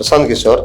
பிரசாந்த் கிஷோர்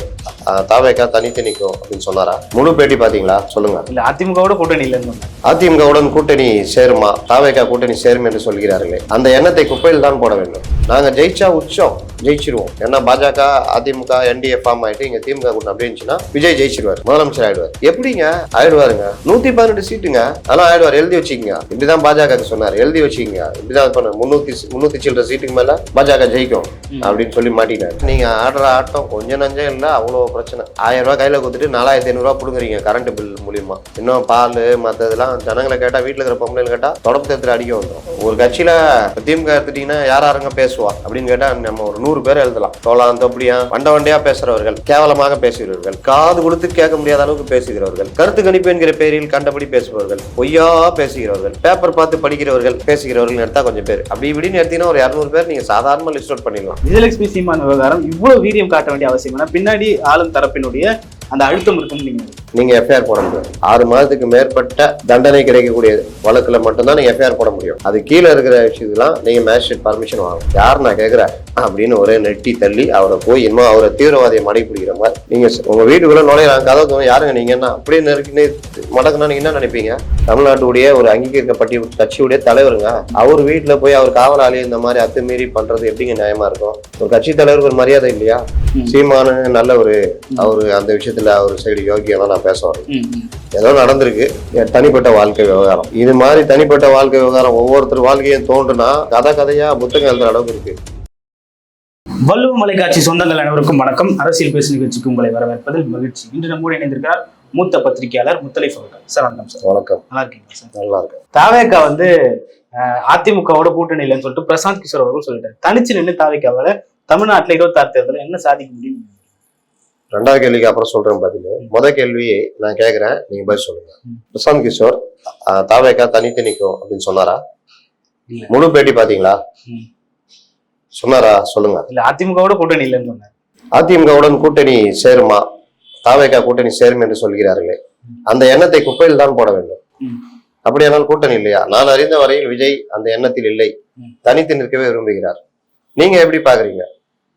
தாவேக்கா தனித்து நிற்கும் அப்படின்னு சொன்னாரா? முழு பேட்டி பாத்தீங்களா சொல்லுங்க. இல்ல அதிமுகவோட கூட்டணி இல்லைன்னு அதிமுகவுடன் கூட்டணி சேருமா? தாவேக்கா கூட்டணி சேரும் என்று சொல்கிறார்களே. அந்த எண்ணத்தை குப்பையில் தான் போட வேண்டும். நாங்க ஜெயிச்சா உச்சம் ஜெயிச்சிருவோம். ஏன்னா பாஜக அதிமுக என்டிஏ ஃபார்ம் ஆயிட்டு இங்க திமுக கூட்டம் அப்படி இருந்துச்சுன்னா விஜய் ஜெயிச்சிருவார் முதலமைச்சர் ஆயிடுவார். எப்படிங்க? ஆயிடுவாருங்க. நூத்தி பதினெட்டு சீட்டுங்க. அதெல்லாம் ஆயிடுவார். எழுதி வச்சுக்கங்க. இப்படிதான் பாஜக சொன்னார். எழுதி வச்சுக்கங்க. இப்படிதான் பண்ண முன்னூத்தி முன்னூத்தி சில்லற சீட்டுக்கு மேல பாஜக ஜெயிக்கும் அப்படின்னு சொல்லி மாட்டினாரு நீங்க ஆடுற ஆட்டம் கொஞ்சம் நஞ்சம் இல்ல அவ்வளவு பிரச்சனை. ஆயிரம் ரூபாய் கையில கொடுத்துட்டு நாலாயிரத்தி ஐநூறு ரூபாய் புடுங்குறீங்க கரண்ட் பில் மூலியமா. இன்னும் பால் மத்ததெல்லாம் ஜனங்களை கேட்டா வீட்டுல இருக்கிற பொம்பளைங்க கேட்டா தொடப்பு தேர்தல் அடிக்க வந்துடும் ஒரு கட்சியில திமுக எடுத்துட்டீங்கன்னா யார் யாருங்க பேசுவா அப்படின்னு கேட்டா நம்ம ஒரு நூறு பேர் எழுதலாம். தோலாம் தொப்படியா வண்ட வண்டையா பேசுறவர்கள் கேவலமாக பேசுகிறவர்கள் காது கொடுத்து கேட்க முடியாத அளவுக்கு பேசுகிறவர்கள் கருத்து கணிப்பு என்கிற பெயரில் கண்டபடி பேசுபவர்கள் பொய்யா பேசுகிறவர்கள் பேப்பர் பார்த்து படிக்கிறவர்கள் பேசுகிறவர்கள் எடுத்தா கொஞ்சம் பேர். அப்படி இப்படின்னு எடுத்தீங்கன்னா ஒரு இரநூறு பேர் நீங்க சாதாரணமா லிஸ்ட் அவுட் பண்ணிடலாம். விஜயலட்சுமி சீமான் விவகாரம் இவ்வளவு வீரியம் காட்ட வேண்டிய அவசியம் பின்னாடி ஆளும் தரப்பினுடைய அந்த அழுத்தம் இருக்கும்னு நீங்க நீங்க எஃப்ஐஆர் போட முடியும். ஆறு மாதத்துக்கு மேற்பட்ட தண்டனை கிடைக்கக்கூடிய வழக்குல மட்டும்தான் நீங்க எஃப்ஐஆர் போட முடியும். அது கீழே இருக்கிற விஷயத்துலாம் நீங்க மேஜிஸ்ட்ரேட் பர்மிஷன் வாங்கணும். யார் நான் கேட்குறேன்? அப்படின்னு ஒரே நெட்டி தள்ளி அவரை போய் இன்னும் அவரை தீவிரவாதியை மடை பிடிக்கிற மாதிரி. நீங்க உங்க வீட்டுக்குள்ள நுழையிறாங்க கதை தோணும் யாருங்க நீங்க என்ன? அப்படியே நெருக்கி மடக்குனா நீங்க என்ன நினைப்பீங்க? தமிழ்நாட்டுடைய ஒரு அங்கீகரிக்கப்பட்ட கட்சியுடைய தலைவருங்க. அவர் வீட்டுல போய் அவர் காவலாளி இந்த மாதிரி அத்துமீறி பண்றது எப்படிங்க நியாயமா இருக்கும்? ஒரு கட்சி தலைவருக்கு ஒரு மரியாதை இல்லையா. சீமானு நல்ல ஒரு அவரு அந்த விஷயத்துல அவர் சைடு யோகியம் நான் பேச வரேன். ஏதோ நடந்திருக்கு. என் தனிப்பட்ட வாழ்க்கை விவகாரம். இது மாதிரி தனிப்பட்ட வாழ்க்கை விவகாரம் ஒவ்வொருத்தர் வாழ்க்கையும் தோன்றுனா கதை கதையா புத்தகம் எழுதுற அளவுக்கு இருக்கு. வள்ளுவ மலைக்காட்சி சொந்தங்கள் அனைவருக்கும் வணக்கம். அரசியல் பேசு நிகழ்ச்சிக்கு உங்களை வரவேற்பதில் மகிழ்ச்சி. இன்று நம்மோடு இணைந்திருக்கிறார் மூத்த பத்திரிகையாளர் முத்தலைஃப் அவர்கள் சார் வணக்கம் சார். வணக்கம். நல்லா இருக்கீங்களா சார்? நல்லா இருக்கு தாவேக்கா வந்து அதிமுகவோட கூட்டணி இல்லைன்னு சொல்லிட்டு பிரசாந்த் கிஷோர் அவர்கள் சொல்லிட்டாரு. தனிச்சு நின்று தாவேக்காவால தமிழ்நாட்டுல இருபத்தாறு தேர்தலில் என்ன சாதிக்க முடியும்? ரெண்டாவது கேள்விக்கு அப்புறம் சொல்றேன் பதில். முத கேள்வி நான் கேக்குறேன். நீங்க பதில் சொல்லுங்க. பிரசாந்த் கிஷோர் தாவேக்கா தனித்து நிற்கும் அப்படின்னு சொன்னாரா. முழு பேட்டி பாத்தீங்களா. சொன்னாரா? சொல்லுங்க. இல்ல அதிமுகவோட கூட்டணி இல்லைன்னு சொன்னாரு. அதிமுகவுடன் கூட்டணி சேருமா? தாவேக்கா கூட்டணி சேரும் என்று சொல்கிறார்களே. அந்த எண்ணத்தை குப்பையில் தான் போட வேண்டும். அப்படியானால் கூட்டணி இல்லையா? நான் அறிந்த வரையில் விஜய் அந்த எண்ணத்தில் இல்லை. தனித்து நிற்கவே விரும்புகிறார். நீங்க எப்படி பாக்குறீங்க?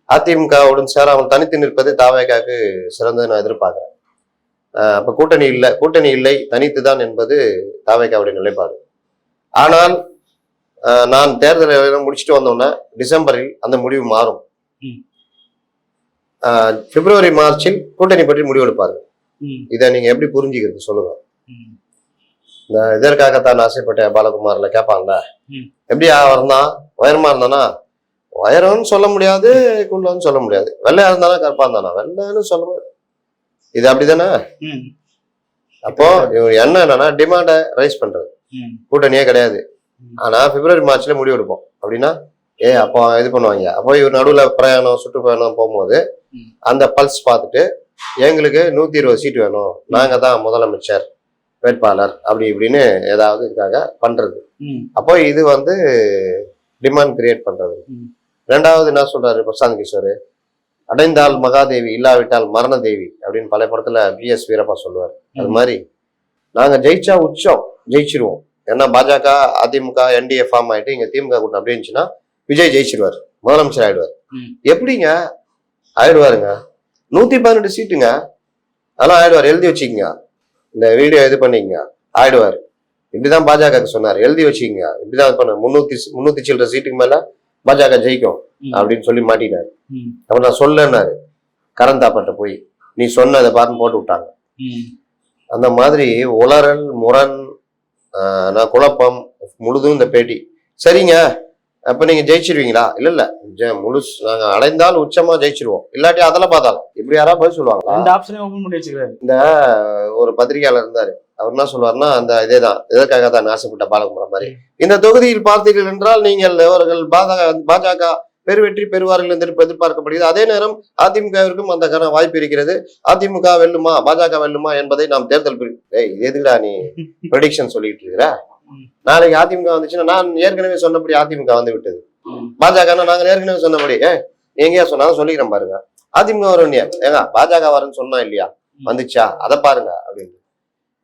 அதிமுகவுடன் சேராமல் தனித்து நிற்பது தாவேக்காக்கு சிறந்தது நான் எதிர்பார்க்கிறேன். அப்ப கூட்டணி இல்லை கூட்டணி இல்லை தனித்து தான் என்பது தாவேக்காவுடைய நிலைப்பாடு. ஆனால் நான் தேர்தலை முடிச்சுட்டு வந்தோன்னே டிசம்பரில் அந்த முடிவு மாறும். பிப்ரவரி மார்ச்சில் கூட்டணி பற்றி முடிவெடுப்பார்கள் இதை நீங்க எப்படி புரிஞ்சுக்கிறது சொல்லுங்க. இந்த இதற்காகத்தான் ஆசைப்பட்ட பாலகுமார்ல கேட்பாங்கல்ல ம். எப்படி இருந்தான் உயரமா இருந்தானா உயரம்னு சொல்ல முடியாது குள்ளன்னு சொல்ல முடியாது. வெள்ளையா இருந்தானா கருப்பா இருந்தானா வெள்ளைன்னு சொல்ல முடியாது. இது அப்படிதானே? அப்போ என்ன என்னன்னா டிமாண்டை ரைஸ் பண்றது. கூட்டணியே கிடையாது. ஆனா பிப்ரவரி மார்ச்ல முடிவு எடுப்போம். அப்படின்னா ஏ அப்போ இது பண்ணுவாங்க. அப்போ இவர் நடுவுல பிரயாணம் சுற்றுப்பயணம் போகும்போது. அந்த பல்ஸ் பார்த்துட்டு எங்களுக்கு நூத்தி இருபது சீட் வேணும். நாங்க தான் முதலமைச்சர் வேட்பாளர் அப்படி இப்படின்னு ஏதாவது இதுக்காக பண்றது. அப்போ இது வந்து டிமாண்ட் கிரியேட் பண்றது. ரெண்டாவது என்ன சொல்றாரு பிரசாந்த் கிஷோர்? அடைந்தால் மகாதேவி இல்லாவிட்டால் மரண தேவி அப்படின்னு பல படத்துல பி எஸ் வீரப்பா சொல்லுவார். அது. மாதிரி நாங்க ஜெயிச்சா உச்சம் ஜெயிச்சிருவோம். ஏன்னா பாஜக அதிமுக என்டிஏ ஃபார்ம் ஆயிட்டு இங்க திமுக கூட்டம் அப்படி இருந்துச்சுன்னா விஜய் ஜெயிச்சிருவார் முதலமைச்சர் ஆயிடுவார். எப்படிங்க? ஆயிடுவாருங்க. நூத்தி பதினெட்டு சீட்டுங்க. அதெல்லாம் ஆயிடுவார். எழுதி வச்சுக்கங்க. இந்த வீடியோ இது பண்ணிக்கங்க. ஆயிடுவார். இப்படிதான் பாஜக சொன்னார். எழுதி வச்சுக்கங்க. இப்படிதான் பண்ண. முன்னூத்தி முன்னூத்தி சில்லற சீட்டுக்கு மேல பாஜக ஜெயிக்கும் அப்படின்னு சொல்லி மாட்டினாரு அப்ப நான் சொல்லன்னாரு. கரந்தாப்பட்ட போய் நீ சொன்னதை பார்த்து போட்டு விட்டாங்க. அந்த மாதிரி உளறல் முரண் ஆஹ், நான் குழப்பம் முழுதும் இந்த பேட்டி. சரிங்க. அப்ப நீங்க ஜெயிச்சிருவீங்களா? இல்ல இல்ல. ஜெ- முழு நாங்க அடைந்தால் உச்சமா ஜெயிச்சிருவோம். இல்லாட்டி அதெல்லாம் பார்த்தாலும். இப்படி யாராவது பதில் சொல்லுவாங்களா? இந்த ஒரு பத்திரிகையாளர் இருந்தாரு. அவர் என்ன சொல்வார்னா அந்த இதேதான் இதற்காக தான் நாசப்பட்ட பாலகுமாரம் மாதிரி. இந்த தொகுதியில் பார்த்தீர்கள் என்றால் நீங்கள் அவர்கள் பாஜக பாஜக பெருவெற்றி பெறுவார்கள் என்று எதிர்பார்க்கப்படுகிறது. அதே நேரம் அதிமுகவிற்கும் அந்த கன வாய்ப்பு இருக்கிறது. அதிமுக வெல்லுமா பாஜக வெல்லுமா என்பதை நாம் தேர்தல் குறி- எதுக்குடா நீ ப்ரெடிக்ஷன் சொல்லிட்டு இருக்கிற? நாளைக்கு அதிமுக வந்துச்சுன்னா நான் ஏற்கனவே சொன்னபடி அதிமுக வந்து விட்டது. பாஜக நாங்க ஏற்கனவே சொன்னபடி ஏ எங்கேயா சொன்னாலும் சொல்லிக்கிறேன் பாருங்க. அதிமுக வரும் ஏங்க பாஜக வரும்னு சொன்னா இல்லையா? வந்துச்சா? அதை பாருங்க அப்படின்னு.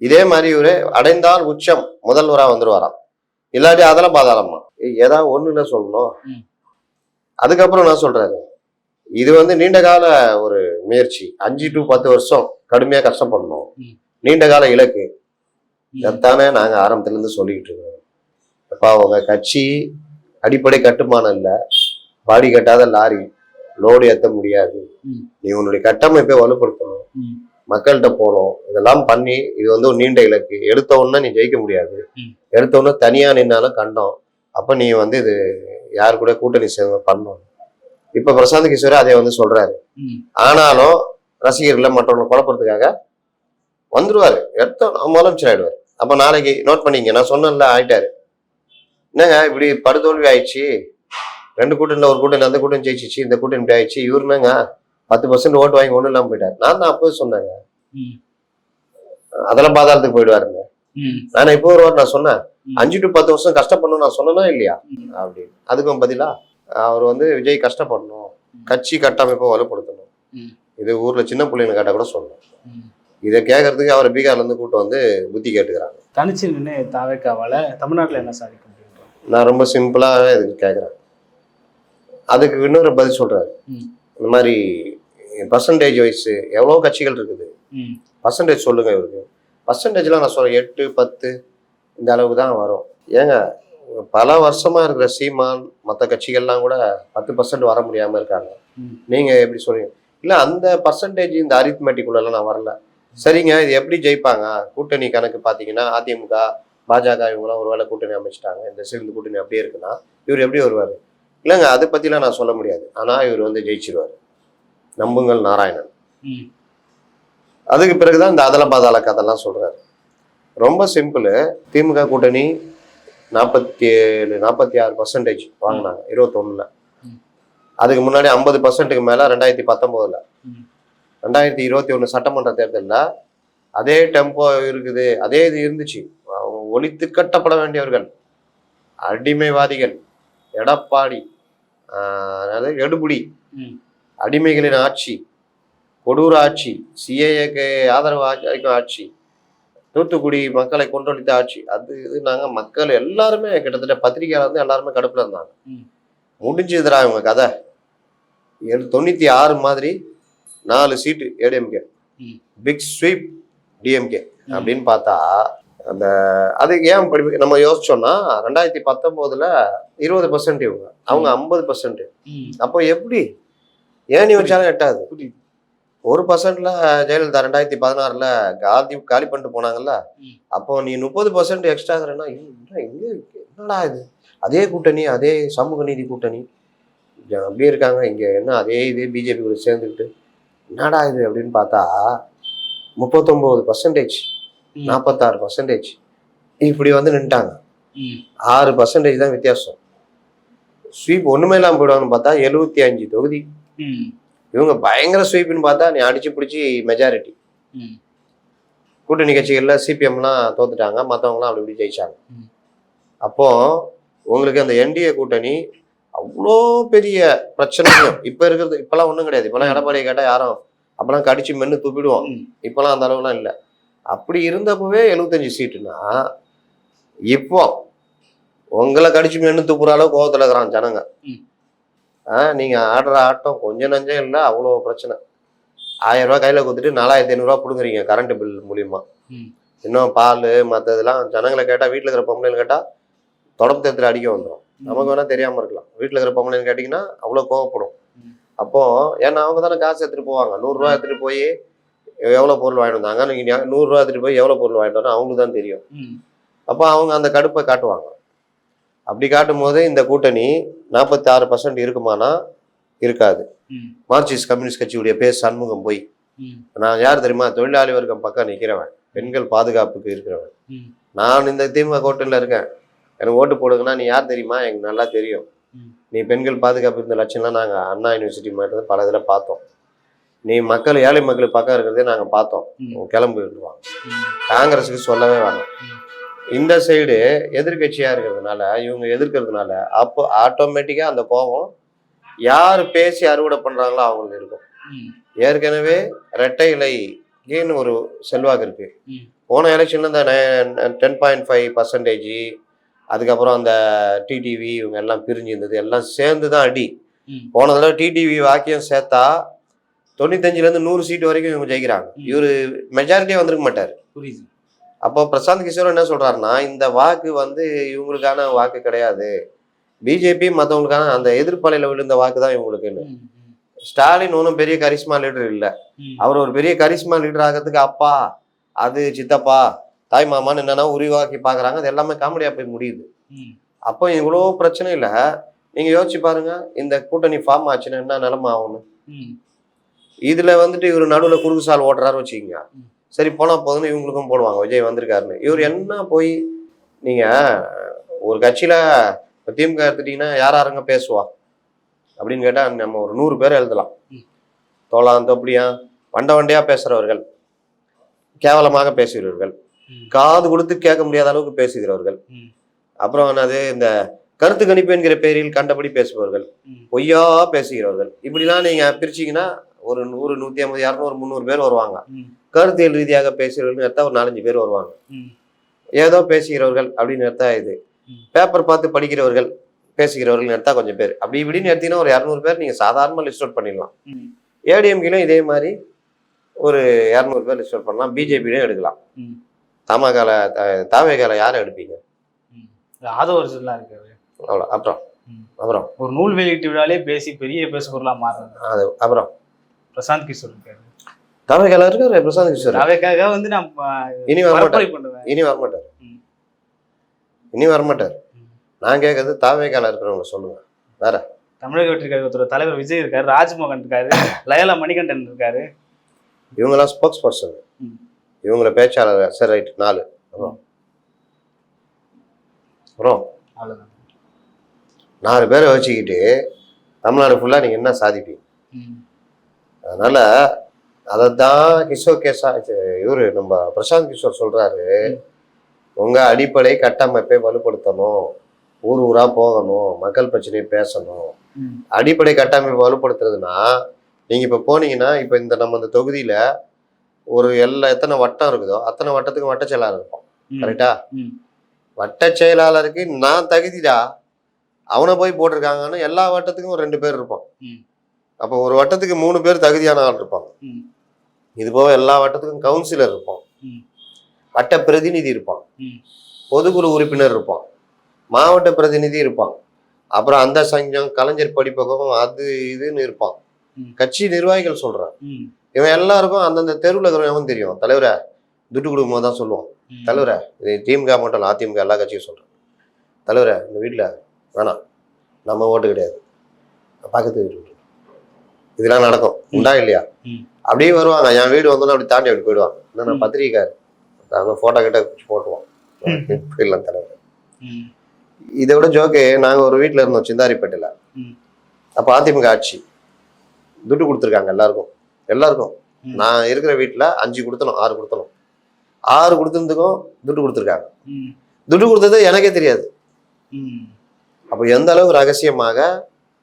இதே மாதிரி ஒரு அடைந்தால் உச்சம் முதல்வரா வந்துருவாராம். இல்லாட்டி அதெல்லாம் பாதாளமா? ஏய், ஏதாவது ஒண்ணுல சொல்லணும். அதுக்கப்புறம் நான் சொல்றாரு இது வந்து நீண்ட கால ஒரு முயற்சி. அஞ்சு டு பத்து வருஷம் கடுமையா கஷ்டப்படணும். நீண்ட கால இலக்கு. இதைத்தானே நாங்க ஆரம்பத்துல இருந்து சொல்லிக்கிட்டு இருக்கோம். அப்பா உங்க கட்சி அடிப்படை கட்டுமானம் இல்ல. பாடி கட்டாத லாரி. லோடு ஏத்த முடியாது. நீ உன்னுடைய கட்டமைப்பை வலுப்படுத்தணும். மக்கள்கிட்ட போகணும் இதெல்லாம் பண்ணி இது வந்து ஒரு நீண்ட இலக்கு. எடுத்த உடனே நீ ஜெயிக்க முடியாது. எடுத்த உடனே தனியா நின்னாலும் கண்டோம். அப்ப நீ வந்து இது யார் கூட கூட்டணி பண்ணணும். இப்ப பிரசாந்த் கிஷோர் அதை வந்து சொல்றாரு. ஆனாலும் ரசிகர்களை மற்றவங்களை குழப்பறதுக்காக வந்துருவாரு. எடுத்த முதலமைச்சர் ஆயிடுவார். அப்ப நாளைக்கு நோட் பண்ணிங்க. நான் சொன்னேன்ல ஆயிட்டாரு. என்னங்க இப்படி படுதோல்வி ஆயிடுச்சு. ரெண்டு கூட்டணியில் ஒரு கூட்டணி அந்த கூட்டணி ஜெயிச்சிச்சு இந்த கூட்டணி இப்படி ஆயிடுச்சு. இவரு என்னங்க? பத்து பர்சன்ட் ஓட்டு வாங்கி ஒன்றும் இல்லாமல் போயிட்டார் நான் தான் அப்பவே சொன்னேங்க. அதெல்லாம் பாதாளத்துக்கு போயிடுவாருங்க. நான் இப்போ ஒரு நான் சொன்னேன். அஞ்சு டு பத்து வருஷம் கஷ்டப்படணும் நான் சொன்னேனா இல்லையா. அப்படின்னு அதுக்கும் பதிலா அவர் வந்து விஜய் கஷ்டப்படணும். கட்சி கட்டமைப்பை வலுப்படுத்தணும். இது ஊர்ல சின்ன பிள்ளைங்க கேட்டா கூட சொல்லணும். இதை கேட்கறதுக்கு அவரை பீகார்ல இருந்து கூட்டு வந்து புத்தி கேட்டுக்கிறாங்க தனிச்சு நின்று தாவேக்காவால தமிழ்நாட்டுல என்ன சாதிக்க முடியும் நான் ரொம்ப சிம்பிளாவே இதுக்கு கேட்குறேன் அதுக்கு இன்னொரு பதில் சொல்றாரு. இந்த மாதிரி பர்சன்டேஜ் வைஸ் எவ்வளோ கட்சிகள் இருக்குது. பர்சன்டேஜ் சொல்லுங்க இவருக்கு. பர்சன்டேஜ்லாம் நான் சொல்றேன். எட்டு பத்து இந்த அளவுக்கு தான் வரும். ஏங்க பல வருஷமா இருக்கிற சீமான் மற்ற கட்சிகள்லாம் கூட பத்து பர்சன்ட் வர முடியாம இருக்காங்க. ம். நீங்க எப்படி சொல்றீங்க? இல்ல அந்த பர்சன்டேஜ் இந்த எல்லாம் நான் வரல. சரிங்க இது எப்படி ஜெயிப்பாங்க? கூட்டணி கணக்கு பாத்தீங்கன்னா அதிமுக பாஜக இவங்கலாம் ஒருவேளை கூட்டணி அமைச்சிட்டாங்க. இந்த சைடு கூட்டணி அப்படியே இருக்குன்னா இவர் எப்படி வருவார்? இல்லைங்க அதை பத்திலாம் நான் சொல்ல முடியாது. ஆனா இவர் வந்து ஜெயிச்சிருவார். நம்புங்கள் நாராயணன். அதுக்கு பிறகுதான் இந்த அதல பாதாள கதைலாம் சொல்றாரு ரொம்ப சிம்பிள் திமுக கூட்டணி நாற்பத்தி ஏழு நாற்பத்தி ஆறு பர்சன்டேஜ் வாங்கினாங்க இருபத்தொன்னுல. அதுக்கு முன்னாடி ஐம்பது பர்சன்ட்டுக்கு மேல ரெண்டாயிரத்தி பத்தொன்பதுல ம். ரெண்டாயிரத்தி இருபத்தி ஒன்று சட்டமன்ற தேர்தலில் அதே டெம்போ இருக்குது அதே இது இருந்துச்சு அவங்க ஒழித்து கட்டப்பட வேண்டியவர்கள் அடிமைவாதிகள் எடப்பாடி அதாவது எடுபுடி. அடிமைகளின் ஆட்சி கொடூர ஆட்சி சிஏஏக்கு ஆதரவு ஆட்சி ஆட்சி தூத்துக்குடி மக்களை கொன்றொழித்த ஆட்சி அது இது நாங்க மக்கள் எல்லாருமே கிட்டத்தட்ட பத்திரிகையாளர் வந்து எல்லாருமே கடுப்புல இருந்தாங்க. ம். முடிஞ்சுதுடா இவங்க கதை. ஏழு- தொண்ணூத்தி ஆறு மாதிரி நாலு சீட்டு ஏடிஎம்கே. பிக் ஸ்வீப் டிஎம்கே அப்படின்னு பார்த்தா அந்த அது ஏன் படி நம்ம யோசிச்சோம்னா ரெண்டாயிரத்தி பத்தொன்பதுல இருபது பர்சன்ட் இவங்க அவங்க ஐம்பது பர்சன்ட். அப்போ எப்படி? ஏன் நீ வச்சாலும் எட்டாது? ஒரு பர்சன்ட்ல ஜெயலலிதா ரெண்டாயிரத்தி பதினாறுல காலி காலி பண்ணிட்டு போனாங்கல்ல. அப்போ நீ முப்பது பர்சன்ட் எக்ஸ்ட்ரா தரேன்னா எங்க என்னடா இது? அதே கூட்டணி அதே சமூக நீதி கூட்டணி. அப்படியே இருக்காங்க இங்க என்ன அதே இதே பிஜேபி கூட சேர்ந்துக்கிட்டு. என்னடா இது? அப்படின்னு பார்த்தா முப்பத்தொன்பது பர்சன்டேஜ். நாற்பத்தாறு பர்சன்டேஜ் இப்படி வந்து நின்ட்டாங்க. ஆறு பர்சன்டேஜ் தான் வித்தியாசம். ஸ்வீப் ஒண்ணுமே இல்லாமல் போயிடுவாங்கன்னு பார்த்தா எழுபத்தி அஞ்சு தொகுதி. இவங்க பயங்கர ஸ்வீப்னு பார்த்தா நீ அடிச்சு பிடிச்சி மெஜாரிட்டி. கூட்டணி கட்சிகள்ல சிபிஎம்லாம் தோத்துட்டாங்க மற்றவங்களாம் அப்படி இப்படி ஜெயிச்சாங்க. அப்போ உங்களுக்கு அந்த என்டிஏ கூட்டணி அவ்வளோ பெரிய பிரச்சனையும் இப்ப இருக்கிறது இப்பெல்லாம் ஒன்றும் கிடையாது. இப்பெல்லாம் எடப்பாடியை கேட்டால் யாரும் அப்பெல்லாம் கடிச்சு மென்னு துப்பிடுவோம். ம். இப்பெல்லாம் அந்த அளவுலாம் இல்லை. அப்படி இருந்தப்பவே எழுபத்தஞ்சு சீட்டுனா இப்போ உங்களை கடிச்சு மென்னு துப்புற அளவு கோவத்தில் இருக்கிறான் ஜனங்க. நீங்க ஆடுற ஆட்டம் கொஞ்சம் நஞ்சம் இல்லை அவ்வளோ பிரச்சனை. ஆயிரம் ரூபாய் கையில கொடுத்துட்டு நாலாயிரத்தி ஐநூறுரூவா பிடுங்குறீங்க கரண்ட் பில் மூலியமா. இன்னும் பால் மற்றதெல்லாம் ஜனங்களை கேட்டால் வீட்டில் இருக்கிற பொம்பளைன்னு கேட்டால் தொடப்பு தேர்தல் அடிக்க வந்துடும் நமக்கு வேணா தெரியாம இருக்கலாம். வீட்டில் இருக்கிற பொம்பளைன்னு கேட்டிங்கன்னா அவ்வளோ கோவப்படும். அப்போ ஏன்னா அவங்க தானே காசு எடுத்துட்டு போவாங்க. நூறுரூவா எடுத்துட்டு போய் எவ்வளோ பொருள் வாங்கிட்டு வந்தாங்க? நீங்கள் நூறுரூவா எடுத்துட்டு போய் எவ்வளோ பொருள் வாங்கிட்டு வந்தோம் அவங்களுக்கு தான் தெரியும். அப்போ அவங்க அந்த கடுப்பை காட்டுவாங்க. அப்படி காட்டும் போது இந்த கூட்டணி நாற்பத்தி ஆறு பர்சன்ட் இருக்குமானா இருக்காது. மார்க்சிஸ்ட் கம்யூனிஸ்ட் கட்சியுடைய பேர் சண்முகம் போய். நான் யார் தெரியுமா? தொழிலாளி வர்க்கம் பக்கம் நிற்கிறவன் பெண்கள் பாதுகாப்புக்கு இருக்கிறவன். நான் இந்த திமுக கூட்டணியில் இருக்கேன். எனக்கு ஓட்டு போடுங்கன்னா நீ யார் தெரியுமா? எனக்கு நல்லா தெரியும். நீ பெண்கள் பாதுகாப்பு இருந்த லட்சம்லாம் நாங்கள் அண்ணா யூனிவர்சிட்டி மாதிரி பல இதில் பார்த்தோம். நீ மக்கள் ஏழை மக்கள் பக்கம் இருக்கிறதே நாங்கள் பார்த்தோம். கிளம்பு விட்டுருவாங்க. காங்கிரஸுக்கு சொல்லவே வேணாம். இந்த சைடு எதிர்க்கட்சியா இருக்கிறதுனால இவங்க எதிர்க்கிறதுனால அப்போ ஆட்டோமேட்டிக்கா அந்த கோபம் யார் பேசி அறுவடை பண்றாங்களோ அவங்களுக்கு இருக்கும். ஏற்கனவே ரெட்டை இலைன்னு ஒரு செல்வாக்கு இருக்கு. போன எலெக்ஷன்ல இந்த டென் பாயிண்ட் ஃபைவ் பர்சன்டேஜ் அதுக்கப்புறம் அந்த டிடிவி இவங்க எல்லாம் பிரிஞ்சு இருந்தது எல்லாம் சேர்ந்து தான் அடி. போன தடவை டிடிவி வாக்கியம் சேர்த்தா தொண்ணூத்தஞ்சுல இருந்து நூறு சீட்டு வரைக்கும் இவங்க ஜெயிக்கிறாங்க. இவரு மெஜாரிட்டியே வந்திருக்க மாட்டாரு புரியுது அப்போ பிரசாந்த் கிஷோர் என்ன சொல்றாருன்னா இந்த வாக்கு வந்து இவங்களுக்கான வாக்கு கிடையாது. பிஜேபி மற்றவங்களுக்கான அந்த எதிர்ப்பாளையில விழுந்த வாக்கு தான் இவங்களுக்குன்னு. ஸ்டாலின் ஒன்றும் பெரிய கரிஸ்மா லீடர் இல்லை. அவர் ஒரு பெரிய கரிஸ்மா லீடர் ஆகிறதுக்கு அப்பா அது சித்தப்பா தாய் மாமான்னு என்னன்னா உருவாக்கி பார்க்கறாங்க அது எல்லாமே காமெடியா போய் முடியுது. அப்போ இவ்வளோ பிரச்சனை இல்லை. நீங்க யோசிச்சு பாருங்க இந்த கூட்டணி ஃபார்ம் ஆச்சுன்னா என்ன நிலைமை ஆகும்னு? ம், இதுல வந்துட்டு இவர் நடுவுல குறுக்கு சால் ஓட்டுறாரு வச்சுக்கோங்க. சரி போனா போதுன்னு இவங்களுக்கும் போடுவாங்க விஜய் வந்திருக்காருன்னு இவர் என்ன போய் நீங்க ஒரு கட்சியில இப்ப திமுக எடுத்துட்டீங்கன்னா யார் யாருங்க பேசுவா அப்படின்னு கேட்டா நம்ம ஒரு நூறு பேர் எழுதலாம் ம். தோளான் தொப்படியா வண்ட வண்டையா பேசுறவர்கள் கேவலமாக பேசுகிறவர்கள். காது கொடுத்து கேட்க முடியாத அளவுக்கு பேசுகிறவர்கள். அப்புறம் என்னது இந்த கருத்து கணிப்பு என்கிற பெயரில் கண்டபடி பேசுபவர்கள். பொய்யா பேசுகிறவர்கள் இப்படிலாம் நீங்க பிரிச்சீங்கன்னா ஒரு நூறு நூத்தி ஐம்பது இரநூறு முந்நூறு பேர் வருவாங்க. கருத்தியல் ரீதியாக பேசுகிறவர்கள் எடுத்தா ஒரு நாலஞ்சு பேர் வருவாங்க. ஏதோ பேசுகிறவர்கள் அப்படின்னு எடுத்தா இது. பேப்பர் பார்த்து படிக்கிறவர்கள் பேசுகிறவர்கள் எடுத்தா கொஞ்சம் பேர். அப்படி இப்படின்னு எடுத்தீங்கன்னா ஒரு இரநூறு பேர் நீங்க சாதாரணமா லிஸ்ட் அவுட் பண்ணிடலாம். ஏடிஎம்கிலும் இதே மாதிரி ஒரு இரநூறு பேர் லிஸ்ட் அவுட் பண்ணலாம். பிஜேபியிலும் எடுக்கலாம். தமாகால தாவேகால யாரை எடுப்பீங்க? ஆதவ அரசுலாம் இருக்காரு அவ்வளோ அப்புறம். அப்புறம். ஒரு நூல் வெளியிட்டு விழாலே பேசி பெரிய பேச பொருளா மாறுறது. அது அப்புறம். பிரசாந்த் கிஷோர் இருக்காரு. தாவேகால இருக்காரு பிரசாந்த் கிஷோர். அவைக்காக வந்து நான் இனி வரமாட்டார். பண்ணுவேன். இனி வரமாட்டார். இனி வரமாட்டார். நான் கேட்கறது தாவேகால இருக்கிறவங்க சொல்லுங்க. தமிழக வெற்றி கழகத்தோட தலைவர் விஜய் இருக்காரு ராஜ்மோகன் இருக்காரு லயலா மணிகண்டன் இருக்காரு. இவங்கெல்லாம் ஸ்போக்ஸ் பர்சன். இவங்கள பேச்சாளர் சரி ரைட் நாலு. அப்புறம்? நாலு பேரை வச்சுக்கிட்டு தமிழ்நாடு ஃபுல்லாக நீங்கள் என்ன சாதிப்பீங்க? அதனால அதை தான் கிஷோர் கேசா இவரு நம்ம பிரசாந்த் கிஷோர் சொல்றாரு. உங்க அடிப்படை கட்டமைப்பை வலுப்படுத்தணும் ஊர் ஊரா போகணும் மக்கள் பிரச்சனையை பேசணும் அடிப்படை கட்டமைப்பை வலுப்படுத்துறதுன்னா நீங்க இப்ப போனீங்கன்னா இப்ப இந்த நம்ம இந்த தொகுதியில ஒரு எல்லா எத்தனை வட்டம் இருக்குதோ அத்தனை வட்டத்துக்கும் வட்ட செயலாளர் இருப்போம் ம், கரெக்டா. வட்ட செயலாளருக்கு நான் தகுதிடா அவனை போய் போட்டிருக்காங்கன்னு எல்லா வட்டத்துக்கும் ஒரு ரெண்டு பேர் இருப்பான். அப்போ ஒரு வட்டத்துக்கு மூணு பேர் தகுதியான ஆள் இருப்பாங்க. இது போக எல்லா வட்டத்துக்கும் கவுன்சிலர் இருப்பான். வட்ட பிரதிநிதி இருப்பான். பொதுக்குழு உறுப்பினர் இருப்பான். மாவட்ட பிரதிநிதி இருப்பான். அப்புறம் அந்த சங்கம் கலைஞர் படிப்பகம் அது இதுன்னு இருப்பான். கட்சி நிர்வாகிகள் சொல்றான் இவன் எல்லாருக்கும் அந்தந்த தெருவில் இருக்கிறவன் தெரியும். தலைவரை துட்டு கொடுக்கும்போது தான் சொல்லுவான். தலைவரை இது திமுக மட்டும் இல்லை அதிமுக எல்லா கட்சியும் சொல்கிறேன் தலைவரை இந்த வீட்டில் வேணாம். நம்ம ஓட்டு கிடையாது. பக்கத்து வீட்டு. இதெல்லாம் நடக்கும். உண்டா இல்லையா. அப்படியே வருவாங்க. என் வீடு வந்தோன்னா அப்படி தாண்டி அப்படி போயிடுவாங்க. நான். பத்திரிக்காரு அந்த ஃபோட்டோ கிட்ட போட்டுருவோம். போயிடலாம் தலைவர் இதை விட ஜோக்கு நாங்கள் ஒரு வீட்டில் இருந்தோம் சிந்தாரிப்பேட்டையில். அப்போ அதிமுக ஆட்சி. துட்டு கொடுத்துருக்காங்க எல்லாருக்கும். எல்லாருக்கும். நான் இருக்கிற வீட்டில் அஞ்சு கொடுத்தணும் ஆறு கொடுத்தணும் ஆறு கொடுத்ததுக்கும் துட்டு கொடுத்துருக்காங்க. துட்டு கொடுத்தது எனக்கே தெரியாது. அப்போ எந்த அளவு ரகசியமாக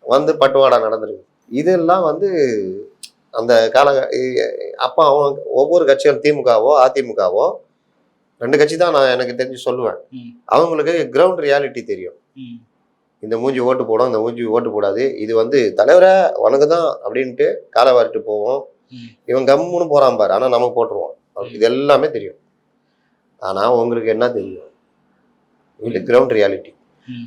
வந்து பட்டுவாடா நடந்திருக்கு? இதெல்லாம் வந்து அந்த கால அப்போ அவன் ஒவ்வொரு கட்சியும் திமுகவோ அதிமுகவோ ரெண்டு கட்சி தான் நான் எனக்கு தெரிஞ்சு சொல்லுவேன். அவங்களுக்கு கிரவுண்ட் ரியாலிட்டி தெரியும். இந்த மூஞ்சி ஓட்டு போடும் இந்த மூஞ்சி ஓட்டு போடாது. இது வந்து தலைவரை உனக்கு தான் அப்படின்ட்டு காலை வாரிட்டு போவோம். இவன் கம்முன்னு போறான் பாரு. ஆனால் போட்டுருவான் அவனுக்கு இது எல்லாமே தெரியும். ஆனால் உங்களுக்கு என்ன தெரியும்? இது கிரவுண்ட் ரியாலிட்டி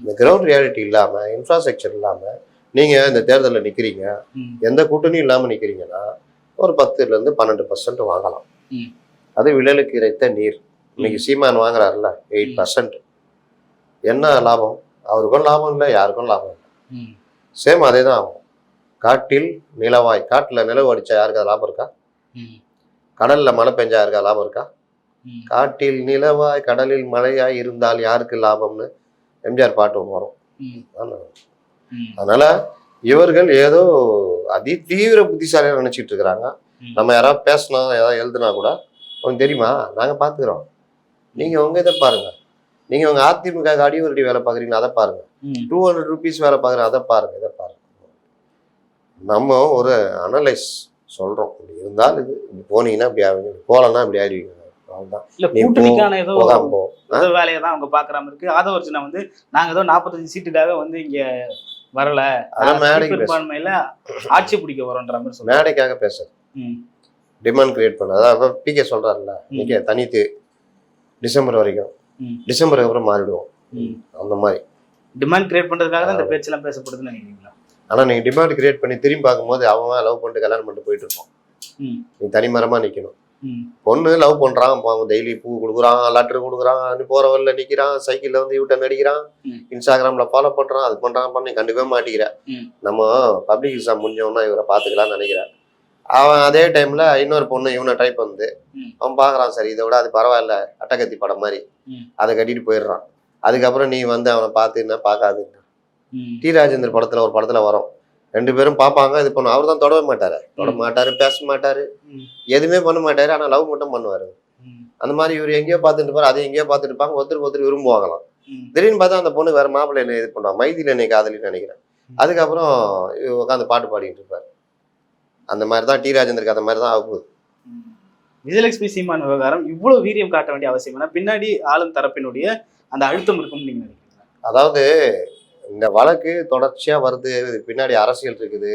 இந்த கிரவுண்ட் ரியாலிட்டி இல்லாமல் இன்ஃப்ராஸ்ட்ரக்சர் இல்லாமல் நீங்கள் இந்த தேர்தலில் நிற்கிறீங்க ம், எந்த கூட்டணியும் இல்லாமல் நிற்கிறீங்கன்னா ஒரு பத்துலேருந்து பன்னெண்டு பர்சன்ட் வாங்கலாம். அது விழலுக்கு இறைத்த நீர். இன்னைக்கு சீமான் வாங்குறாருல்ல எயிட். பர்சன்ட் என்ன லாபம்? அவருக்கும் லாபம் இல்லை யாருக்கும் லாபம் இல்லை. சேம் அதே தான் ஆகும். காட்டில் நிலவாய் காட்டில் நிலவு அடிச்சா யாருக்கு லாபம் இருக்கா? கடல்ல மழை பெஞ்சா யாருக்கா லாபம் இருக்கா. காட்டில் நிலவாய் கடலில் மழையாய் இருந்தால் யாருக்கு லாபம்னு எம்ஜிஆர் பாட்டு ஒன்று வரும். அதனால இவர்கள் ஏதோ அதி தீவிர புத்திசாலியாக நினைச்சிட்டு இருக்கிறாங்க. நம்ம யாராவது பேசினா ஏதாவது எழுதுனா கூட உனக்கு தெரியுமா? நாங்க பாத்துக்கிறோம். நீங்க உங்க இதை பாருங்க. நீங்க உங்க அதிமுக அடிவருடி வேலை பாக்குறீங்களா அதை பாருங்க. டூ ஹண்ட்ரட் ருபீஸ் வேலை பார்க்குறேன் அதை பாருங்க இதை பாருங்க. நம்ம ஒரு அனலைஸ் சொல்றோம். இப்படி இருந்தால் இது இப்படி போனீங்கன்னா இப்படி ஆவீங்க போகலன்னா இப்படி ஆயிடுவீங்க. வேலையை தான் அவங்க பாக்குறாம இருக்கு. ஆதவர்ஜுனா வந்து நாங்க ஏதோ நாற்பத்தஞ்சு சீட்டுக்காக வந்து இங்க வரல. பெரும்பான்மையில ஆட்சி பிடிக்க வரோன்ற மாதிரி மேடைக்காக பேச. ம், டிமாண்ட் கிரியேட் பண்ண. அதான் பிகே சொல்றாருல்ல. இன்னைக்கு தனித்து டிசம்பர் வரைக்கும். டிசம்பருக்கு அப்புறம் மாறிடுவோம். அந்த மாதிரி. டிமாண்ட் கிரியேட் பண்றதுக்காக தான் இந்த பேச்செல்லாம் பேசப்படுதுன்னு நினைக்கிறீங்களா? ஆனா நீங்க டிமாண்ட் கிரியேட் பண்ணி திரும்பி பார்க்கும்போது அவன் லவ் பண்ணிட்டு கல்யாணம் பண்ணிட்டு போயிட்டு இருப்பான். ம், நீ தனிமரமா நிக்கணும். பொண்ணு லவ் பண்றான் பாவம் டெய்லி பூ கொடுக்குறான் லெட்டர் கொடுக்குறான் நீ போற வழியில நிக்கிறான் சைக்கிள்ல வந்து யூட்டன் அடிக்கிறான் ம். இன்ஸ்டாகிராம்ல ஃபாலோ பண்றான் அது பண்றான் பண்ணி கண்டுக்கவே மாட்டேங்கிற. ம். நம்ம பப்ளிக் எக்ஸாம் முடிஞ்சவொன்னா இவரை பாத்துக்கலாம்னு நினைக்கிறேன் அவன் அதே டைம்ல இன்னொரு பொண்ணு இவனை டைப் வந்து. அவன் பாக்குறான் சரி இதை விட அது பரவாயில்ல அட்டகத்தி படம் மாதிரி. அதை கட்டிட்டு போயிடுறான். அதுக்கப்புறம் நீ வந்து அவனை பார்த்து என்ன பார்க்காது ம், டி ராஜேந்தர் படத்துல ஒரு படத்துல வரும். ரெண்டு பேரும் பார்ப்பாங்க இது பண்ணும் அவர் தான் தொடவே மாட்டாரு. தொட மாட்டாரு பேச மாட்டாரு எதுவுமே பண்ண மாட்டாரு ஆனா லவ் மட்டும் பண்ணுவாரு. அந்த மாதிரி இவர் எங்கேயோ பார்த்துட்டு இருப்பாரு அதை எங்கேயோ பார்த்துட்டு இருப்பாங்க ஒருத்தருக்கு ஒருத்தர் விரும்புவாங்களாம். திடீர்னு பார்த்தா அந்த பொண்ணு வேற மாப்பிள்ளை என்ன இது பண்ணுவான் மைதில என்னை காதலின்னு நினைக்கிறேன். அதுக்கப்புறம் உட்காந்து பாட்டு பாடிட்டு இருப்பாரு. அந்த மாதிரி தான் டி ராஜேந்தருக்கு அந்த மாதிரி தான் ஆகுது. விஜயலட்சுமி சீமான் விவகாரம் இவ்வளவு வீரியம் காட்ட வேண்டிய அவசியம் பின்னாடி ஆளும் தரப்பினுடைய அந்த அழுத்தம் இருக்கும்னு நீங்க அதாவது இந்த வழக்கு தொடர்ச்சியா வருது. இதுக்கு பின்னாடி அரசியல் இருக்குது.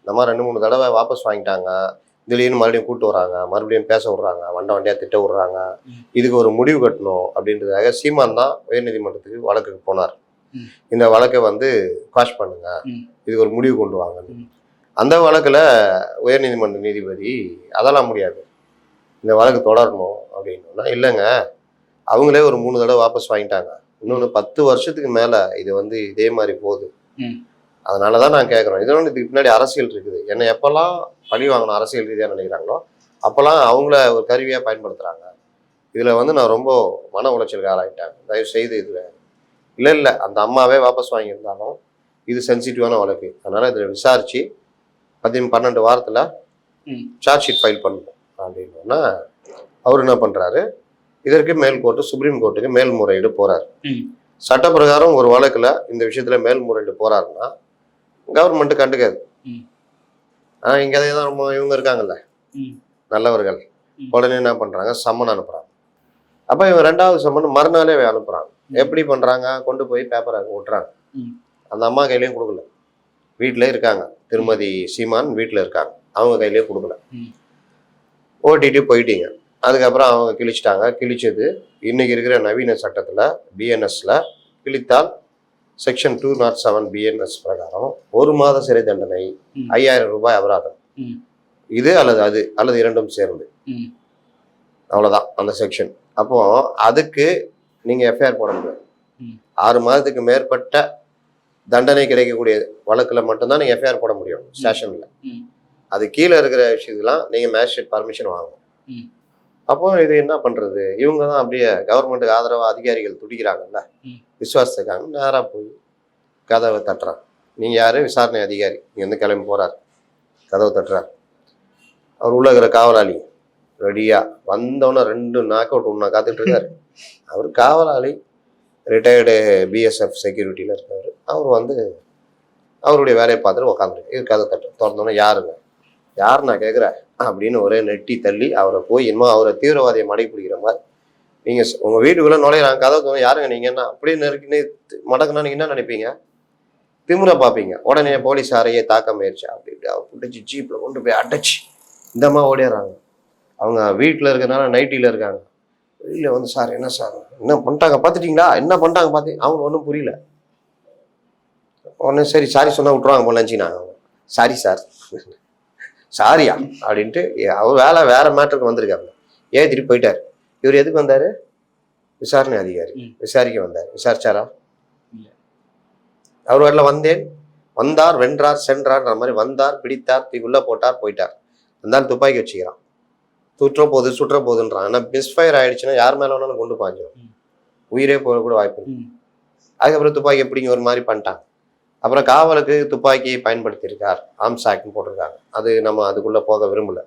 இந்த மாதிரி ரெண்டு மூணு தடவை வாபஸ் வாங்கிட்டாங்க. திடீர்னு மறுபடியும் கூட்டு வராங்க மறுபடியும் பேச விடுறாங்க. வண்ட வண்டியா திட்ட விடுறாங்க. இதுக்கு ஒரு முடிவு கட்டணும் அப்படின்றதுக்காக சீமான் தான் உயர்நீதிமன்றத்துக்கு வழக்குக்கு போனார். இந்த வழக்கை வந்து காஷ் பண்ணுங்க. இதுக்கு ஒரு முடிவு கொண்டு வாங்க. அந்த வழக்குல உயர்நீதிமன்ற நீதிபதி அதெல்லாம் முடியாது. இந்த வழக்கு தொடரணும் அப்படின்னா இல்லைங்க. அவங்களே ஒரு மூணு தடவை வாபஸ் வாங்கிட்டாங்க. இன்னொன்று பத்து வருஷத்துக்கு மேல இது வந்து இதே மாதிரி போகுது. அதனால தான் நான் கேட்குறோம் இதனால இதுக்கு பின்னாடி அரசியல் இருக்குது. என்னை எப்போல்லாம் பழி வாங்கணும் அரசியல் ரீதியாக நினைக்கிறாங்களோ அப்போல்லாம் அவங்கள ஒரு கருவியாக பயன்படுத்துகிறாங்க இதில் வந்து நான் ரொம்ப மன உளைச்சலுக்கு ஆளாயிட்டேன். தயவு செய்து இதில் இல்லை இல்லை. அந்த அம்மாவே வாபஸ் வாங்கியிருந்தாலும் இது சென்சிட்டிவான வழக்கு. அதனால் இதில் விசாரித்து பதி பன்னெண்டு வாரத்தில். சார்ஜ் ஷீட் ஃபைல் பண்ணணும் அப்படின்னா அவர் என்ன பண்ணுறாரு இதற்கு மேல் கோர்ட்டு சுப்ரீம் கோர்ட்டுக்கு மேல்முறையீடு போகிறார் ம். சட்ட பிரகாரம் ஒரு வழக்கில் இந்த விஷயத்தில் மேல்முறையீடு போகிறாருன்னா கவர்மெண்ட் கண்டுக்காது ம். ஆனால் இங்கே தான் ரொம்ப இவங்க இருக்காங்கல்ல. நல்லவர்கள். உடனே என்ன பண்ணுறாங்க சம்மன் அனுப்புகிறாங்க அப்போ இவன் ரெண்டாவது சம்மன் மறுநாளே அனுப்புகிறாங்க ம். எப்படி பண்ணுறாங்க கொண்டு போய் பேப்பரை விட்டுறாங்க ம். அந்த அம்மா கையிலையும் கொடுக்கல வீட்டிலே இருக்காங்க திருமதி சீமான் வீட்டில் இருக்காங்க அவங்க கையிலேயே கொடுக்கல. ஓட்டிட்டு போயிட்டீங்க அதுக்கப்புறம் அவங்க கிழிச்சிட்டாங்க கிழிச்சது இன்னைக்கு இருக்கிற நவீன சட்டத்தில் பிஎன்எஸ்ல கிழித்தால் section two not seven BNS பிரகாரம் ஒரு மாத சிறை தண்டனை. ஐயாயிரம் ரூபாய் அபராதம். இது அல்லது அது அல்லது இரண்டும் சேர்ந்து ம். அவ்வளவுதான் அந்த செக்ஷன் அப்போ அதுக்கு நீங்க எஃப்ஐஆர் போட முடியாது. ஆறு மாதத்துக்கு மேற்பட்ட தண்டனை கிடைக்கக்கூடிய வழக்குல மட்டும்தான் நீங்க எஃப்ஐஆர் போட முடியும் ஸ்டேஷன்ல. அது கீழே இருக்கிற விஷயத்துலாம் நீங்க மேஜிஸ்ட்ரேட் பர்மிஷன் வாங்கணும். அப்போ இது என்ன பண்றது? இவங்க தான் அப்படியே கவர்மெண்ட்டுக்கு ஆதரவா அதிகாரிகள் துடிக்கிறாங்கல்ல? ம். விசுவாசத்துக்காக நேரா போய் கதவை தட்டுறான். நீங்க யாரு? விசாரணை அதிகாரி. இங்க இருந்து கிளம்பி போறார். கதவை தட்டுறார். அவர் உள்ள இருக்கிற காவலாளி ரெடியா வந்தவொடனே ரெண்டு நாக் அவுட் ஒன்றா காத்துட்டு இருக்காரு. அவர் காவலாளி ரிட்டையர்டு பிஎஸ்எஃப் செக்யூரிட்டியில் இருக்காரு. அவர் வந்து அவருடைய வேலையை பார்த்துட்டு உட்காந்துருக்கு இது கதை தட்டு திறந்தோன்னே யாருங்க? யார் நான் கேட்குறேன் அப்படின்னு ஒரே நெட்டி தள்ளி அவரை போய் இன்னும் அவரை தீவிரவாதியை மடைப்பிடிக்கிற மாதிரி. நீங்கள் உங்கள் வீட்டுக்குள்ளே நுழையிறாங்க கதை தோணும் யாருங்க நீங்கள் என்ன? அப்படியே நெருக்கின்னு மடக்குனா நீங்கள் என்ன நினைப்பீங்க? திமுறை பார்ப்பீங்க. உடனே போலீஸாரையே தாக்க முயற்சி. இப்படி அவர் பிடிச்சி ஜீப்பில் கொண்டு போய் அடைச்சி இந்தம்மா ஓடிடுறாங்க. அவங்க வீட்டில் இருக்கிறனால நைட்டியில் இருக்காங்க. வெளியில் வந்து சார் என்ன சார்? என்ன பண்ணிட்டாங்க? பார்த்துட்டீங்களா? என்ன பண்ணிட்டாங்க? பார்த்து அவங்க ஒன்றும் புரியல. உடனே சரி சாரி சொன்னால் விட்ருவாங்க போல அவங்க சாரி சார். சாரியா அப்படின்ட்டு அவர் வேலை வேற மேட்டருக்கு வந்திருக்காங்க ஏத்திட்டு போயிட்டார்? இவர் எதுக்கு வந்தாரு? விசாரணை அதிகாரி. விசாரிக்க வந்தார். விசாரிச்சாரா. அவர் வரல வந்தேன். வந்தார் வென்றார் சென்றார்ன்ற மாதிரி வந்தார் பிடித்தார் தீக்குள்ள போட்டார் போயிட்டார். வந்தால் துப்பாக்கி வச்சுக்கிறான். சுற்ற போகுது சுற்ற போகுதுன்றான். ஆனால் மிஸ்ஃபயர் ஆயிடுச்சுன்னா யார் மேல வேணாலும் கொண்டு பாஞ்சிடும். உயிரே போக கூட வாய்ப்பு. அதுக்கப்புறம் துப்பாக்கி எப்படிங்க ஒரு மாதிரி பண்ணிட்டாங்க? அப்புறம் காவலுக்கு துப்பாக்கியை பயன்படுத்தியிருக்கார். ஆம்ஸ் ஆக்ட்னு போட்டிருக்காங்க. அது நம்ம அதுக்குள்ள போக விரும்பல.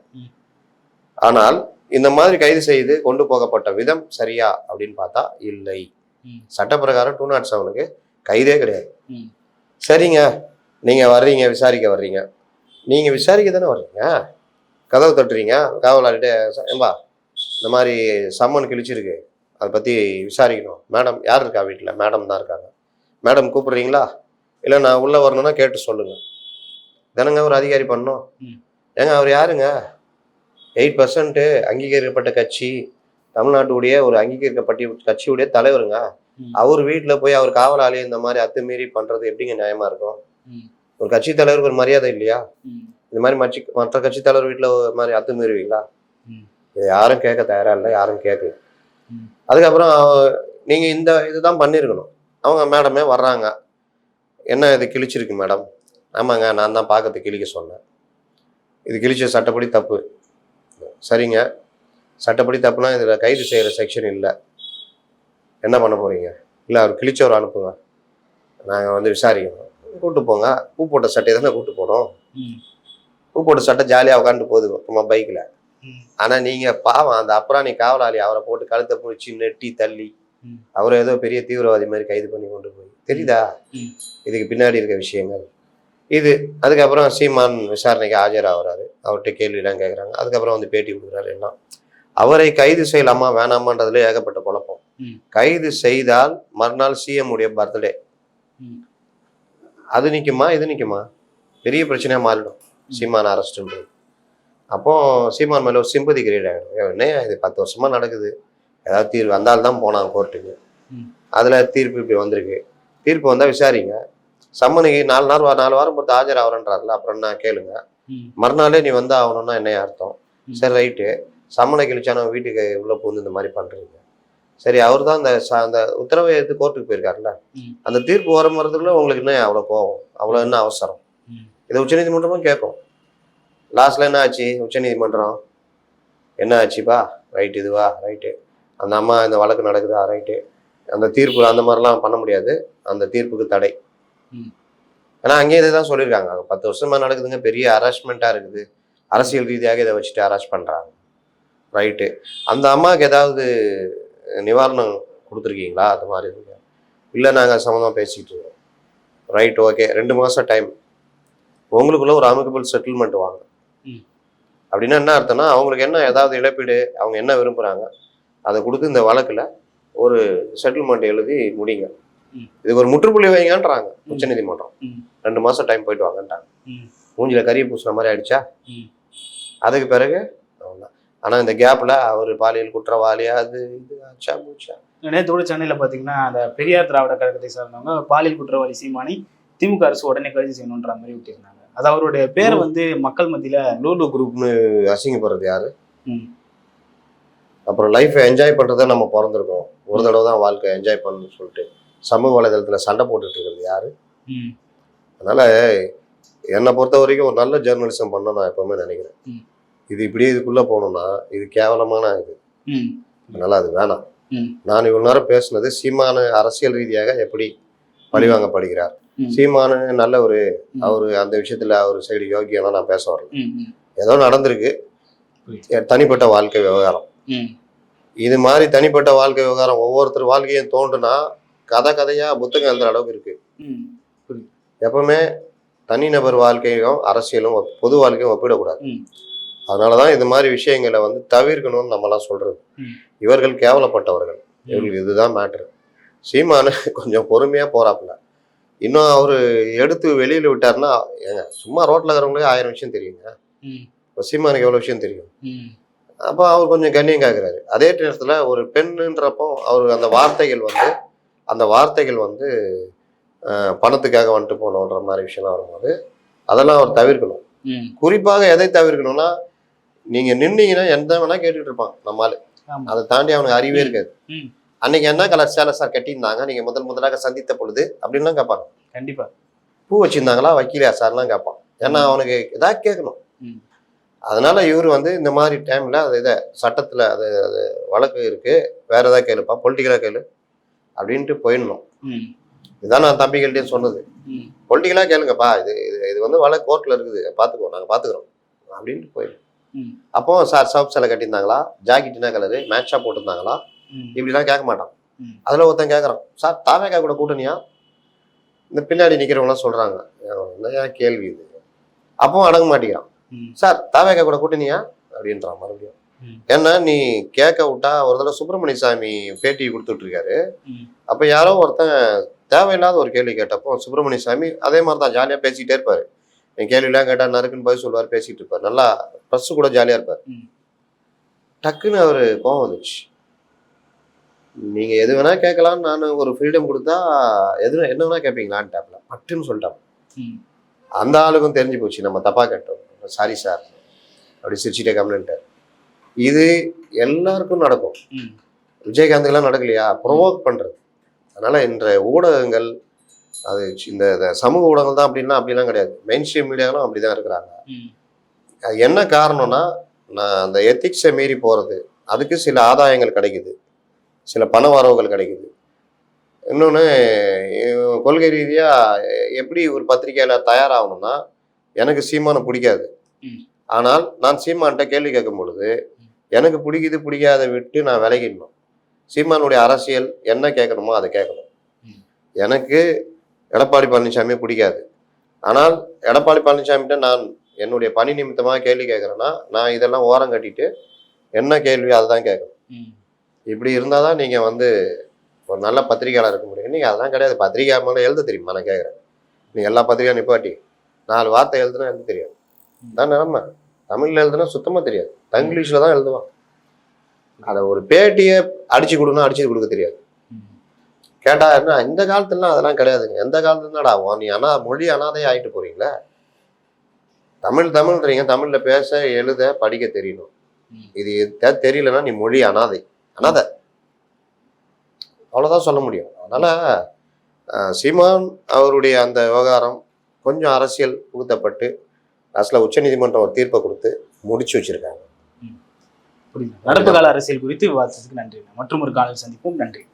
ஆனால் இந்த மாதிரி கைது செய்து கொண்டு போகப்பட்ட விதம் சரியா அப்படின்னு பார்த்தா இல்லை. ம். சட்ட பிரகாரம் டூ நாட் செவனுக்கு கைதே கிடையாது. சரிங்க. நீங்க வர்றீங்க விசாரிக்க வர்றீங்க. நீங்க விசாரிக்க தானே வர்றீங்க? கதவு தட்டுறீங்க? காவலாளிட்ட ஏம்பா இந்த மாதிரி சம்மன் கிழிச்சிருக்கு. அதை பற்றி விசாரிக்கணும். மேடம் யார் இருக்கா வீட்டில் மேடம் தான் இருக்காங்க. மேடம் கூப்பிடுறீங்களா? இல்லை நான் உள்ளே வரணும்னா கேட்டு சொல்லுங்க தானங்க ஒரு அதிகாரி பண்ணோம். ஏங்க அவர் யாருங்க எயிட் பர்சன்ட்டு அங்கீகரிக்கப்பட்ட கட்சி தமிழ்நாட்டுடைய ஒரு அங்கீகரிக்கப்பட்ட கட்சியுடைய தலைவருங்க. அவர் வீட்டில் போய் அவர் காவலாளி இந்த மாதிரி அத்துமீறி பண்ணுறது எப்படிங்க நியாயமா இருக்கும். ஒரு கட்சி தலைவருக்கு ஒரு மரியாதை இல்லையா. இந்த மாதிரி மற்ற மற்ற கட்சி தலைவர் வீட்டில் ஒரு மாதிரி அத்துமீறுவீங்களா. இதை யாரும் கேட்க தயாரா இல்லை யாரும் கேட்கல. அதுக்கப்புறம் நீங்க இந்த இதுதான் பண்ணியிருக்கணும் அவங்க மேடமே வர்றாங்க என்ன இது கிழிச்சிருக்கு மேடம்? ஆமாங்க நான் தான் பார்க்கறது கிழிக்க சொன்னேன். இது கிழிச்ச சட்டப்படி தப்பு. சரிங்க. சட்டப்படி தப்புனா இதில் கைது செய்கிற செக்ஷன் இல்லை. என்ன பண்ண போறீங்க? இல்லை அவர் கிழிச்சவர் அனுப்புங்க. நாங்கள் வந்து விசாரிக்கணும். கூப்பிட்டு போங்க. பூ போட்ட சட்டையை தானே கூப்பிட்டு போனோம். பூ போட்ட சட்டை ஜாலியாக உட்காந்துட்டு போகுது அப்புறமா பைக்கில். ஆனால் நீங்கள் பாவம் அந்த அப்புறாணி காவலாளி அவரை போட்டு கழுத்தை பிடிச்சி நெட்டி தள்ளி. அவரை ஏதோ பெரிய தீவிரவாதி மாதிரி கைது பண்ணி கொண்டு போய் தெரியுதா. இதுக்கு பின்னாடி இருக்க விஷயங்கள். இது அதுக்கப்புறம் சீமான் விசாரணைக்கு ஆஜராகிறாரு. அவர்கிட்ட கேள்விலாம் கேட்குறாங்க அதுக்கப்புறம் வந்து பேட்டி கொடுக்குறாரு எல்லாம் அவரை கைது செய்யலாமா வேணாமான்றதுல ஏகப்பட்ட குழப்பம். கைது செய்தால் மறுநாள் சிஎம் உடைய பர்த்டே. அது நிக்குமா? இது நிக்குமா? பெரிய பிரச்சனையா மாறிடும். சீமான் அரெஸ்ட்ன்றது அப்போ சீமான் மேல ஒரு சிம்பதி கிரியேட் ஆகிடும் என்னையா இது? பத்து வருஷமா நடக்குது. ஏதாவது தீர்வு வந்தால் தான் போனான் கோர்ட்டுக்கு. அதுல தீர்ப்பு இப்படி வந்திருக்கு. தீர்ப்பு வந்தா விசாரிங்க. சம்மனுக்கு நாலு நாள் நாலு வாரம் பொறுத்து ஆஜர் ஆகிறன்றாருல அப்புறம் என்ன கேளுங்க. மறுநாளே நீ வந்து ஆகணும்னா என்ன அர்த்தம். சரி ரைட்டு. சம்மனை கிழிச்சான வீட்டுக்கு உள்ள பூந்து இந்த மாதிரி பண்றீங்க. சரி அவர் தான் அந்த அந்த உத்தரவை எடுத்து கோர்ட்டுக்கு போயிருக்காருல்ல. அந்த தீர்ப்பு வர மரத்துக்குள்ள உங்களுக்கு என்ன அவ்வளோ கோவம்? அவ்வளோ என்ன அவசரம். இதை உச்சநீதிமன்றமும் கேட்கும். லாஸ்ட்ல என்ன ஆச்சு? உச்சநீதிமன்றம் என்ன ஆச்சுப்பா? ரைட் இதுவா? ரைட்டு. அந்த அம்மா இந்த வழக்கு நடக்குதா? ரைட்டு. அந்த தீர்ப்பு அந்த மாதிரிலாம் பண்ண முடியாது. அந்த தீர்ப்புக்கு தடை. ஏன்னா அங்கேயே இதை தான் சொல்லியிருக்காங்க. பத்து வருஷமா நடக்குதுங்க. பெரிய ஹராஸ்மெண்ட்டாக இருக்குது. அரசியல் ரீதியாக இதை வச்சுட்டு ஹராஸ் பண்ணுறாங்க ரைட்டு அந்த அம்மாவுக்கு ஏதாவது நிவாரணம் கொடுத்துருக்கீங்களா? அது மாதிரி இருக்கு. இல்லை நாங்கள் சம்மந்தமாக பேசிகிட்டு இருக்கோம். ரைட் ஓகே ரெண்டு மாதம் டைம் உங்களுக்குள்ள ஒரு அமிகபிள் செட்டில்மெண்ட் வாங்க. ம். அப்படின்னா என்ன அர்த்தம்னா அவங்களுக்கு என்ன ஏதாவது இழப்பீடு அவங்க என்ன விரும்புகிறாங்க அதை கொடுத்து இந்த வழக்கில் ஒரு செட்டில்மெண்ட் எழுதி முடிங்க. இதுக்கு ஒரு முற்றுப்புள்ளி வைங்கன்றாங்க உச்சநீதிமன்றம் ம். ரெண்டு மாதம் டைம் போயிட்டு வாங்கன்றாங்க. மூஞ்சில கறியை பூசுன மாதிரி ஆயிடுச்சா. அதுக்கு பிறகு ஆனால் இந்த கேப்பில் அவர் பாலியல் குற்றவாளியா அது இது ஆச்சா பூச்சா நேற்று கூட சென்னையில் பார்த்தீங்கன்னா அந்த பெரியார் திராவிட கழகத்தை சார்ந்தவங்க பாலியல் குற்றவாளி சீமானை திமுக அரசு உடனே கைது செய்யணுன்ற மாதிரி விட்டிருந்தாங்க அது அவருடைய பேரை வந்து மக்கள் மத்தியில லூலு குரூப்னு அசிங்கப்படுறது யாரு. அப்புறம் லைஃப்பை என்ஜாய் பண்ணுறத நம்ம பிறந்திருக்கோம் ஒரு தடவை தான் வாழ்க்கை என்ஜாய் பண்ணணும்னு சொல்லிட்டு சமூக வலைதளத்தில் சண்டை போட்டுட்டு இருக்கிறது யாரு. அதனால என்னை பொறுத்த வரைக்கும் ஒரு நல்ல ஜேர்னலிசம் பண்ண நான் எப்பவுமே நினைக்கிறேன். இது இப்படியே இதுக்குள்ள போகணும்னா இது கேவலமான இது. அதனால அது வேணாம். நான் இவ்வளவு நேரம் பேசுனது சீமானு அரசியல் ரீதியாக எப்படி ம். சீமானு நல்ல ஒரு. அவரு அந்த விஷயத்துல அவர் சைடு யோகியெல்லாம் நான் பேச வரல. ஏதோ நடந்திருக்கு. தனிப்பட்ட வாழ்க்கை விவகாரம். இது மாதிரி தனிப்பட்ட வாழ்க்கை விவகாரம் ஒவ்வொருத்தர் வாழ்க்கையும் தோண்டுனா கதை கதையா புத்தகம் எழுதுற அளவுக்கு இருக்கு. எப்பவுமே தனிநபர் வாழ்க்கையும் அரசியலும் பொது வாழ்க்கையும் ஒப்பிடக்கூடாது. அதனாலதான் இது மாதிரி விஷயங்களை வந்து தவிர்க்கணும்னு நம்மலாம் சொல்றது ம். இவர்கள் கேவலப்பட்டவர்கள் இவர்களுக்கு இதுதான் மேட்ரு சீமானு கொஞ்சம் பொறுமையா போறாப்புல இன்னும் அவரு எடுத்து வெளியில விட்டாருன்னா ஏங்க சும்மா ரோட்ல இருக்கிறவங்களே ஆயிரம் விஷயம் தெரியுங்க. இப்போ சீமானுக்கு எவ்வளவு விஷயம் தெரியும். அப்போ அவர் கொஞ்சம் கண்ணியம் கேட்குறாரு அதே நேரத்தில் ஒரு பெண்ணுன்றப்போ அவர் அந்த வார்த்தைகள் வந்து அந்த வார்த்தைகள் வந்து பணத்துக்காக வந்துட்டு போகணுன்ற மாதிரி விஷயம்லாம் வரும்போது அதெல்லாம் அவர் தவிர்க்கணும். குறிப்பாக எதை தவிர்க்கணும்னா நீங்கள் நின்னீங்கன்னா எந்த வேணா கேட்டுட்டு இருப்பான் நம்மால் ஆமா. அதை தாண்டி அவனுக்கு அறிவே இருக்காது. அன்னைக்கு என்ன கலர் சேலை சார் கட்டியிருந்தாங்க நீங்கள் முதல் முதலாக சந்தித்த பொழுது அப்படின்லாம் கேட்பாங்க. கண்டிப்பா. பூ வச்சிருந்தாங்களா வக்கீலையா சார்லாம் கேட்பான். ஏன்னா அவனுக்கு ஏதாவது கேட்கணும். அதனால இவர் வந்து இந்த மாதிரி டைம்ல அது இதை சட்டத்துல அது அது வழக்கு இருக்கு வேற ஏதாவது கேளுப்பா பொலிட்டிக்கலா கேளு அப்படின்ட்டு போயிடணும். இதுதான் நான் தம்பிகள்ட்டையும் சொன்னது ம். பொலிட்டிக்கலா கேளுங்கப்பா இது இது இது வந்து வழக்கு கோர்ட்ல இருக்குது பார்த்துக்குவோம் நாங்கள் பார்த்துக்குறோம் அப்படின்ட்டு போயிடும். அப்போ சார் சவுப் சிலை கட்டியிருந்தாங்களா ஜாக்கெட் என்ன கலரு மேட்சா போட்டிருந்தாங்களா. இப்படிலாம் கேட்க மாட்டான். அதுல ஒருத்தன் கேட்கறான் சார் தாவேக்கா கூட கூட்டணியா இந்த பின்னாடி நிக்கிறவங்களாம் சொல்றாங்க என்னையா கேள்வி இது அப்போ அடங்க மாட்டேங்கிறான். சார் தாவேக்கா கூட கூட்டணியா அப்படின்றான் மறுபடியும். ஏன்னா நீ கேட்க விட்டா ஒரு தடவை சுப்பிரமணிய சாமி பேட்டி கொடுத்துட்டு இருக்காரு. அப்ப யாரோ ஒருத்தன் தேவையில்லாத ஒரு கேள்வி கேட்டப்போ சுப்பிரமணிய சாமி அதே மாதிரி தான் ஜாலியாக பேசிக்கிட்டே இருப்பார். என் கேள்வியெல்லாம் கேட்டால் நறுக்குன்னு பதில் சொல்லுவார் பேசிகிட்டு இருப்பார். நல்லா ப்ரெஸ்ஸு கூட ஜாலியாக இருப்பார். டக்குன்னு அவர் கோவம் வந்துச்சு நீங்கள் எது வேணால் கேட்கலான்னு நான் ஒரு ஃப்ரீடம் கொடுத்தா எது என்ன வேணால் கேட்பீங்களான்னு டேப்ல பட்டுன்னு சொல்லிட்டான். அந்த ஆளுக்கும் தெரிஞ்சு போச்சு நம்ம தப்பாக கேட்டோம். சாரி சார் அப்படி சிரிச்சிட்டே கம்ப்ளைண்ட்டார் இது எல்லாருக்கும் நடக்கும். விஜயகாந்துக்கெல்லாம் நடக்கலையா? ப்ரொவோக் பண்ணுறது அதனால் இன்றைய ஊடகங்கள் அது இந்த சமூக ஊடகங்கள் தான் அப்படின்னா அப்படிலாம் கிடையாது. மெயின் ஸ்ட்ரீம் மீடியாவும் அப்படி தான் இருக்கிறாங்க. அது என்ன காரணம்னா நான் அந்த எத்திக்ஸை மீறி போகிறது அதுக்கு சில ஆதாயங்கள் கிடைக்குது. சில பண வரவுகள் கிடைக்குது. இன்னொன்று கொள்கை ரீதியாக எப்படி ஒரு பத்திரிக்கையாளர் தயாராகணும்னா எனக்கு சீமானை பிடிக்காது. ஆனால் நான் சீமான்கிட்ட கேள்வி கேட்கும் பொழுது எனக்கு பிடிக்குது பிடிக்காத விட்டு நான் விலகிடணும். சீமானுடைய அரசியல் என்ன கேட்கணுமோ அதை கேட்கணும். எனக்கு எடப்பாடி பழனிசாமி பிடிக்காது. ஆனால் எடப்பாடி பழனிசாமிகிட்ட நான் என்னுடைய பணி நிமித்தமாக கேள்வி கேட்குறேன்னா நான் இதெல்லாம் ஓரம் கட்டிட்டு என்ன கேள்வி அதுதான் கேட்கணும். இப்படி இருந்தால் தான் நீங்கள் வந்து ஒரு நல்ல பத்திரிகையாளர் இருக்க முடியும். நீங்கள் அதெல்லாம் கிடையாது. பத்திரிகை மேலே எழுத தெரியுமா? நான் கேட்குறேன். நீ எல்லா பத்திரிகையும் நிப்பாட்டி. நாலு வார்த்தை எழுதுனா எழுத தெரியாது. தான் நிலமை தமிழில் எழுதுனா சுத்தமாக தெரியாது. தங்கிலீஷில் தான் எழுதுவான். அதை ஒரு பேட்டியை அடிச்சு கொடுனா அடிச்சு கொடுக்க தெரியாது. கேட்டா என்ன இந்த காலத்துலலாம் அதெல்லாம் கிடையாதுங்க. எந்த காலத்துல என்னடா ஆகும் நீ அனா மொழி அனாதை ஆயிட்டு போறீங்களா? தமிழ் தமிழ்ன்றீங்க தமிழ்ல பேச எழுத படிக்க தெரியணும். இது தெரியலன்னா நீ மொழி அனாதை. அனாதை. அவ்வளவுதான் சொல்ல முடியும். அதனால சீமான் அவருடைய அந்த விவகாரம் கொஞ்சம் அரசியல் புகுத்தப்பட்டு லாஸ்ட்ல உச்சநீதிமன்றம் ஒரு தீர்ப்பை கொடுத்து முடிச்சு வச்சிருக்காங்க. புரியுது. நடப்பு கால அரசியல் குறித்து விவாதித்ததுக்கு நன்றி. மற்றும் ஒரு காலையில் சந்திப்போம். நன்றி.